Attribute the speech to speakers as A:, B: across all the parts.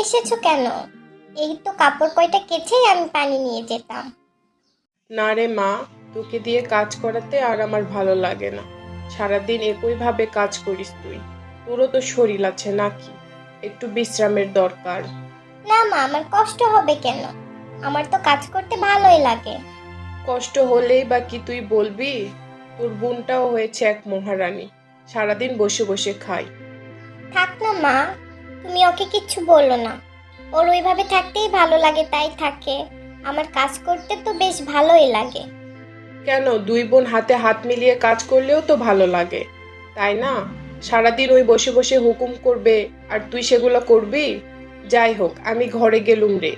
A: এসেছ কেন? এই তো কাপড় কয়টা কেচেই আমি পানি নিয়ে যেতাম।
B: না রে মা তোকে দিয়ে কাজ করাতে আর আমার ভালো লাগে না। সারাদিন একইভাবে কাজ করিস তুই। তোরও তো শরীর আছে নাকি? একটু বিশ্রামের দরকার।
A: না মা আমার কষ্ট হবে কেন? আমার তো কাজ করতে ভালোই লাগে।
B: কষ্ট হলেই বা কি তুই বলবি? তোর বোনটাও হয়েছে এক মহারানী। সারাদিন বসে বসে খায়।
A: থাক না মা তুমি ওকে কিচ্ছু বলল না। ওর ওইভাবে থাকতেই ভালো লাগে তাই থাকে। আমার কাজ করতে তো বেশ ভালোই লাগে।
B: কেন? দুই বোন হাতে হাত মিলিয়ে কাজ করলেও তো ভালো লাগে তাই না? সারাদিন ওই বসে বসে হুকুম করবে আর তুই সেগুলো করবি? যাই হোক আমি ঘরে গেলুম রে।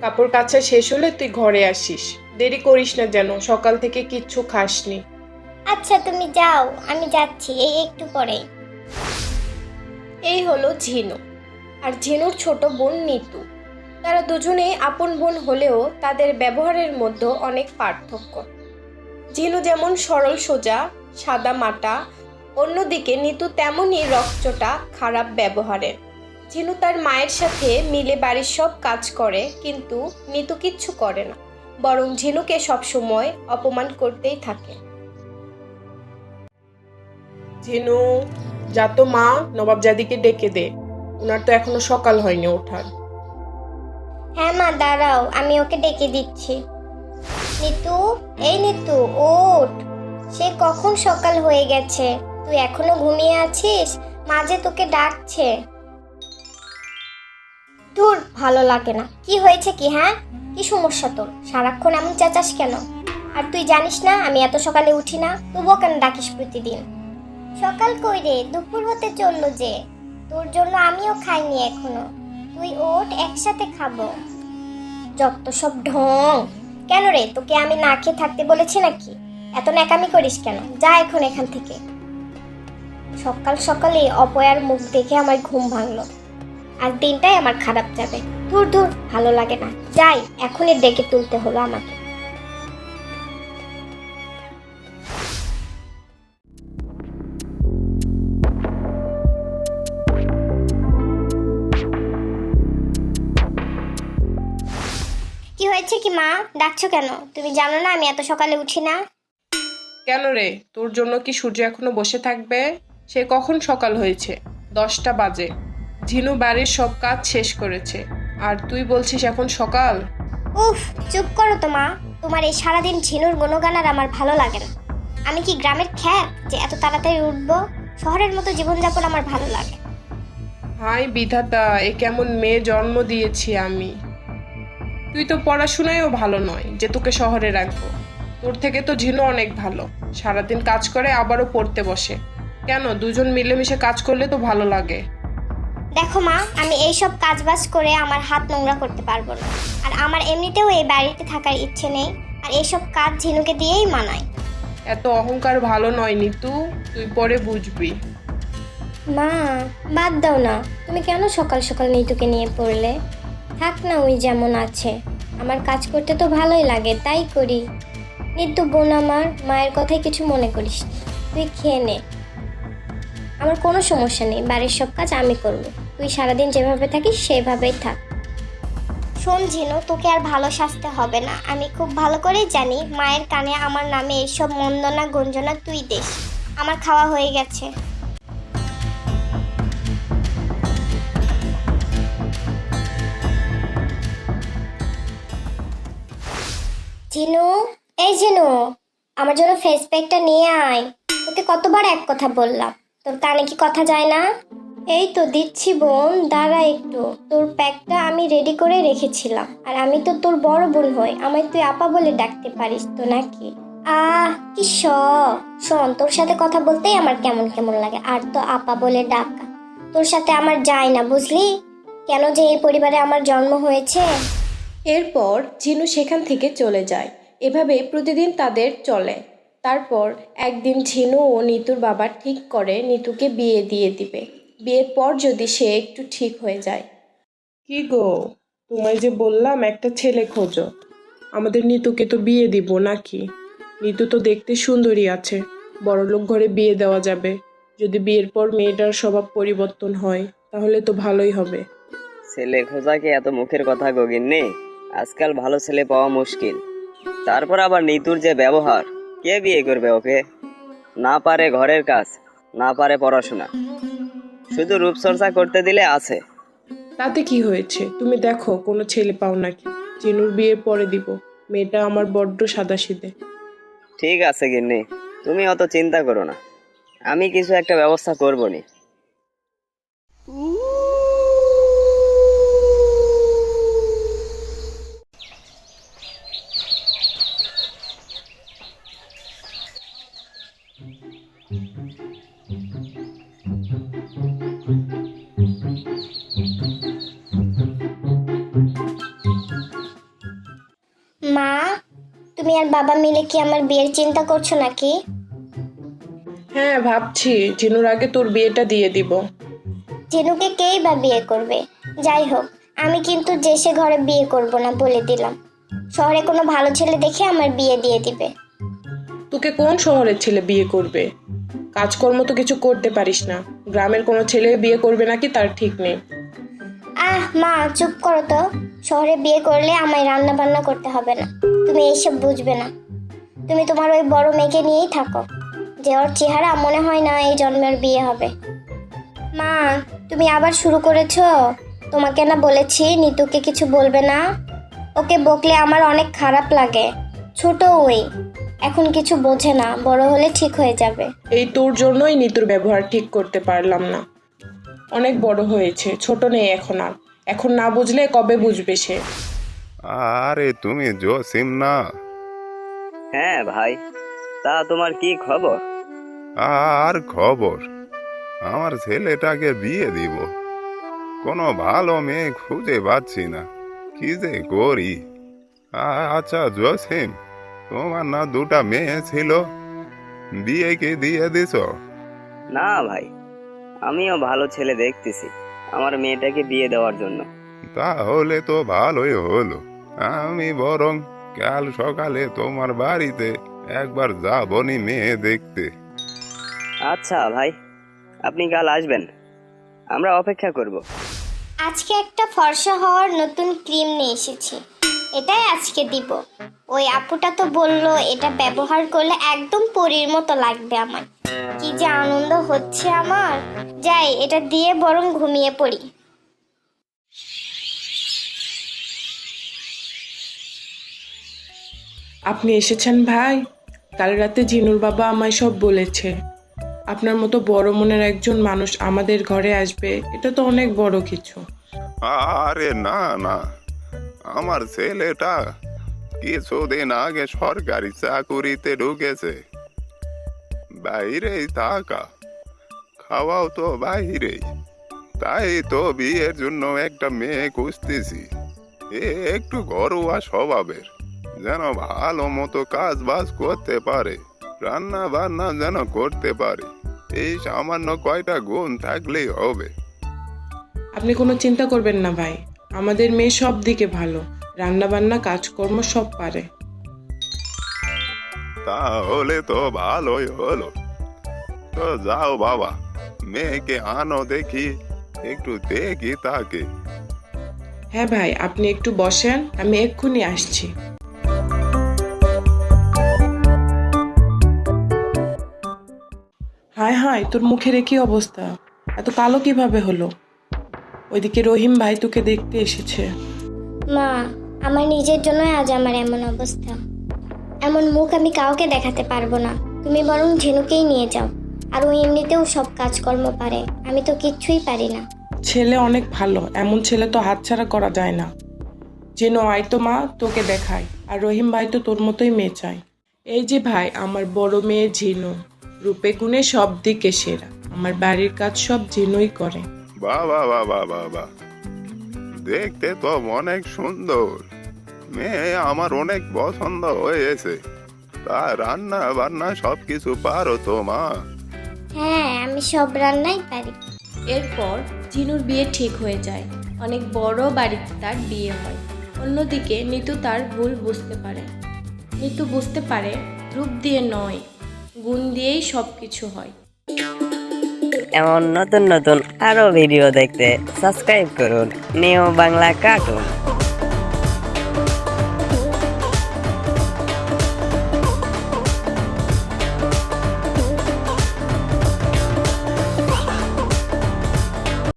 B: কাপড় কাচা শেষ হলে তুই ঘরে আসিস। দেরি করিস না যেন সকাল থেকে কিচ্ছু খাসনি।
A: আচ্ছা তুমি যাও আমি যাচ্ছি এই একটু পরেই।
C: এই হলো ঝিনু আর ঝিনুর ছোট বোন নিতু। তারা দুজনেই আপন বোন হলেও তাদের ব্যবহারের মধ্যে অনেক পার্থক্য। ঝিনু যেমন সরল সোজা, সাদা মাটা, অন্যদিকে নিতু তেমনই রক্তটা খারাপ ব্যবহারের। ঝিনু তার মায়ের সাথে মিলে বাড়ির সব কাজ করে, কিন্তু নিতু কিচ্ছু করে না, বরং ঝিনুকে সবসময় অপমান করতেই থাকে।
B: ঝিনু যা তো মা নবাবজাদিকে ডেকে দে। ওনার তো এখনও সকাল হয়নি ওঠার।
A: হ্যাঁ মা, দাঁড়াও, আমি ওকে ডেকে দিচ্ছি। নিতু, এই নিতু, ওঠ। সে কখন সকাল হয়ে গেছে? তুই এখনও ঘুমিয়ে আছিস? মাঝে তোকে ডাকছে। দূর ভালো লাগে না। কি হয়েছে কি হ্যাঁ? কি সমস্যা তোর? সারাক্ষণ এমন চেঁচাস কেন? আর তুই জানিস না, আমি এত সকালে উঠি না। তবুও কেন ডাকিস প্রতিদিন? সকাল কই রে দুপুর হতে চলল যে, তোর জন্য আমিও খাইনি এখনও। তুই ওঠ, একসাথে খাব। যত সব ঢং। কেন রে, তোকে আমি না খেয়ে থাকতে বলেছি নাকি? এত ন্যাকামি করিস কেন? যা এখন এখান থেকে। সকাল সকালে অপয়ার মুখ দেখে আমার ঘুম ভাঙলো। আর দিনটাই আমার খারাপ যাবে। দূর দূর ভালো লাগে না। যাই, এখনই ডেকে তুলতে হলো আমাকে। কি মা? ডাকছো কেন? তুমি জানো না আমি এত সকালে উঠি না।
B: কেন রে? তোর জন্য কি সূর্য এখনও বসে থাকবে? সে কখন সকাল হয়েছে? দশটা বাজে। ঝিনু বাড়ির সব কাজ শেষ করেছে। আর তুই বলছিস এখন সকাল?
A: উফ চুপ করো তো মা। তোমার এই সারাদিন ঝিনুর গুণগান আর আমার ভালো লাগে না। আমি কি গ্রামের খ্যাত যে এত তাড়াতাড়ি উঠবো? শহরের মতো জীবনযাপন আমার ভালো লাগে।
B: হাই বিধাতা এ কেমন মেয়ে জন্ম দিয়েছি আমি। তুই তো পড়াশোনায়ও ভালো নয় যে তোকে শহরে রাখব। তোর থেকে তো ঝিনু অনেক ভালো। সারাদিন কাজ করে আবারও পড়তে বসে। কেন? দুজন মিলেমিশে কাজ করলে তো ভালো লাগে।
A: দেখো মা আমি এইসব কাজ বাজ করে আমার হাত নোংরা করতে পারব না। আর আমার এমনিতেও এই বাড়িতে থাকার ইচ্ছে নেই আর এইসব কাজ ঝিনুকে দিয়েই মানায়।
B: এত অহংকার ভালো নয় নিতু তুই পরে বুঝবি।
A: মা বাদ দাও না। তুমি কেন সকাল সকাল নিতুকে নিয়ে পড়লে? থাক না ওই যেমন আছে। আমার কাজ করতে তো ভালোই লাগে, তাই করি। নিতু বোন আমার, মায়ের কথাই কিছু মনে করিস তুই খেয়ে নে। আমার কোনো সমস্যা নেই, বাড়ির সব কাজ আমি করব। তুই সারাদিন যেভাবে থাকিস, সেভাবেই থাক। শোন ঝিনু, তোকে আর ভালো সাজতে হবে না। আমি খুব ভালো করেই জানি মায়ের কানে আমার নামে এইসব মন্দনা গঞ্জনা তুই দেশ আমার খাওয়া হয়ে গেছে। জিনু, এই জিনু, আমার জন্য ফেস প্যাকটা নিয়ে আয়। তোকে কতবার এক কথা বললাম। তোর কানে কি কথা যায় না? এই তো দিচ্ছি বোন, দাঁড়া একটু। তোর প্যাকটা আমি রেডি করে রেখেছিলাম। আর আমি তো তোর বড় বোন হই, আমায় তুই আপা বলে ডাকতে পারিস তো নাকি? আহ, কি শোন, তোর সাথে কথা বলতেই আমার কেমন কেমন লাগে। আর তো আপা বলে ডাকা। তোর সাথে আমার যায় না, বুঝলি? কেন যে এই পরিবারে আমার জন্ম হয়েছে?
C: এরপর ঝিনু সেখান থেকে চলে যায়। এভাবে প্রতিদিন তাদের চলে। তারপর একদিন ঝিনু ও নিতুর বাবা ঠিক করে নিতুকে বিয়ে দিয়ে দিবে। বিয়ের পর যদি সে একটু ঠিক হয়ে যায়।
B: কি গো? তোমায় যে বললাম একটা ছেলে খোঁজো। আমাদের নিতুকে তো বিয়ে দিব নাকি? নিতু তো দেখতে সুন্দরী আছে। বড়লোক ঘরে বিয়ে দেওয়া যাবে। যদি বিয়ের পর মেয়েটার স্বভাব পরিবর্তন হয় তাহলে তো ভালোই হবে।
D: ছেলে খোঁজা কি এত মুখের কথা গগিন্নি আজকাল ভালো ছেলে পাওয়া মুশকিল। তারপর আবার নিতুর যে ব্যবহার কে বিয়ে করবে ওকে? না পারে ঘরের কাজ না পারে পড়াশোনা। শুধু রূপচর্চা করতে দিলে আছে।
B: তাতে কি হয়েছে? তুমি দেখো কোনো ছেলে পাও নাকি চিনুর বিয়ের পরে দিব। মেয়েটা আমার বড্ড সাদাসিধে।
D: ঠিক আছে গিন্নি তুমি অত চিন্তা করো না। আমি কিছু একটা ব্যবস্থা করব নি।
A: বাবা মিলে কি আমার বিয়ের চিন্তা করছ নাকি?
B: হ্যাঁ ভাবছি। জিনুর আগে তোর বিয়েটা দিয়ে দিব।
A: জিনুকে কেই বা বিয়ে করবে? যাই হোক আমি কিন্তু যে সে ঘরে বিয়ে করব না বলে দিলাম। শহরে কোনো ভালো ছেলে দেখে আমার বিয়ে দিয়ে দিবে।
B: তোকে কোন শহরের ছেলে বিয়ে করবে? কাজকর্ম তো কিছু করতে পারিস না। গ্রামের কোনো ছেলে বিয়ে করবে নাকি তার ঠিক নেই।
A: আহ মা চুপ করো তো। শহরে বিয়ে করলে আমায় রান্না বান্না করতে হবে না। তুমি এইসব বুঝবে না। তুমি তোমার ওই বড় মেয়েকে নিয়েই থাকো। যে ওর চেহারা মনে হয় না এই জন্মের বিয়ে হবে। মা, তুমি আবার শুরু করেছ? তোমাকে না বলেছি, নিতুকে কিছু বলবে না। ওকে বকলে আমার অনেক খারাপ লাগে। ছোট ওই। এখন কিছু বোঝে না, বড় হলে ঠিক হয়ে যাবে।
B: এই তোর জন্যই নিতুর ব্যবহার ঠিক করতে পারলাম না। অনেক বড় হয়েছে, ছোট নেই এখন আর। এখন না বুঝলে কবে বুঝবে সে?
E: আরে তুমি জসিম না?
D: হ্যাঁ ভাই তা তোমার কি খবর?
E: আর খবর? আমার ছেলেটাকে বিয়ে দিব। কোনো ভালো মেয়ে খুঁজে পাচ্ছি না। কি যে করি? আচ্ছা জসিম তোমার না দুটা মেয়ে ছিল? বিয়ে কি দিয়ে দিছ?
D: না ভাই আমিও ভালো ছেলে দেখতেছি আমার মেয়েটাকে বিয়ে দেওয়ার জন্য।
E: তাহলে তো ভালোই হলো। আমি বরং কাল সকালে তোমার বাড়িতে একবার যাবনি মেয়ে দেখতে।
D: আচ্ছা ভাই আপনি কাল আসবেন। আমরা অপেক্ষা করব।
A: আজকে একটা ফর্সা হওয়ার নতুন ক্রিম নিয়ে এসেছি। এটাই আজকে দিব। ওই আপুটা তো বলল এটা ব্যবহার করলে একদম পরীর মতো লাগবে আমার। কি যে আনন্দ হচ্ছে আমার। যাই এটা দিয়ে বরং ঘুমিয়ে পড়ি।
B: আপনি এসেছেন ভাই? কাল রাতে জিনুর বাবা আমায় সব বলেছে। আপনার মতো বড় মনের একজন মানুষ আমাদের ঘরে আসবে, এটা তো অনেক বড় কিছু।
E: আরে না না। আমার ছেলেটা কিছুদিন আগে সরকারি চাকুরিতে ঢুকেছে। বাইরেই থাকা। খাওয়াও তো বাইরেই। তাই তো বিয়ের জন্য একটা মেয়ে খুঁজতেছি। একটু ঘরোয়া স্বভাবের। যেন ভালো মতো কাজ বাজ করতে পারে রান্না বান্না যেন করতে পারে। এই সামান্য কয়টা গুণ থাকলেই হবে।
B: আপনি কোনো চিন্তা করবেন না ভাই আমাদের মেয়ে সব দিকে ভালো রান্না বান্না কাজকর্ম সব পারে।
E: তাহলে তো ভালোই হলো। তো যাও বাবা মেয়েকে আনো দেখি একটু দেখি তাকে।
B: হ্যাঁ ভাই আপনি একটু বসেন আমি এক্ষুনি আসছি। হায় হায় তোর মুখের একই অবস্থা। এত কালো কীভাবে হলো? ওইদিকে রহিম ভাই তোকে দেখতে এসেছে।
A: মা আমার নিজের জন্যই আজ আমার এমন অবস্থা। এমন মুখ আমি কাউকে দেখাতে পারব না। তুমি বরং ঝিনুকেই নিয়ে যাও। আর ও এমনিতেও সব কাজকর্ম পারে। আমি তো কিচ্ছুই পারি না।
B: ছেলে অনেক ভালো এমন ছেলে তো হাতছাড়া করা যায় না। যেন আয় তো মা তোকে দেখায় আর রহিম ভাই তো তোর মতোই মেয়ে চায়। এই যে ভাই আমার বড় মেয়ে ঝিনু। রূপে গুণে সব দিকে সেরা। আমার বাড়ির কাজ সব ঝিনুই করে।
E: বাবা বাবা বাবা দেখতে তো অনেক সুন্দর। মেয়ে আমার অনেক পছন্দ হয়েছে। তা রান্না বান্না সব কিছু পারো তো মা?
A: হ্যাঁ আমি সব রান্নাই পারি।
C: এরপর জিনুর বিয়ে ঠিক হয়ে যায়। অনেক বড় বাড়িতে তার বিয়ে হয়। অন্যদিকে নিতু তার ভুল বুঝতে পারে। নিতু বুঝতে পারে রূপ দিয়ে নয়। গুণ দিয়েই সব কিছু হয়।
F: এমন নতুন নতুন আরও ভিডিও দেখতে সাবস্ক্রাইব করুন। New Bangla cartoon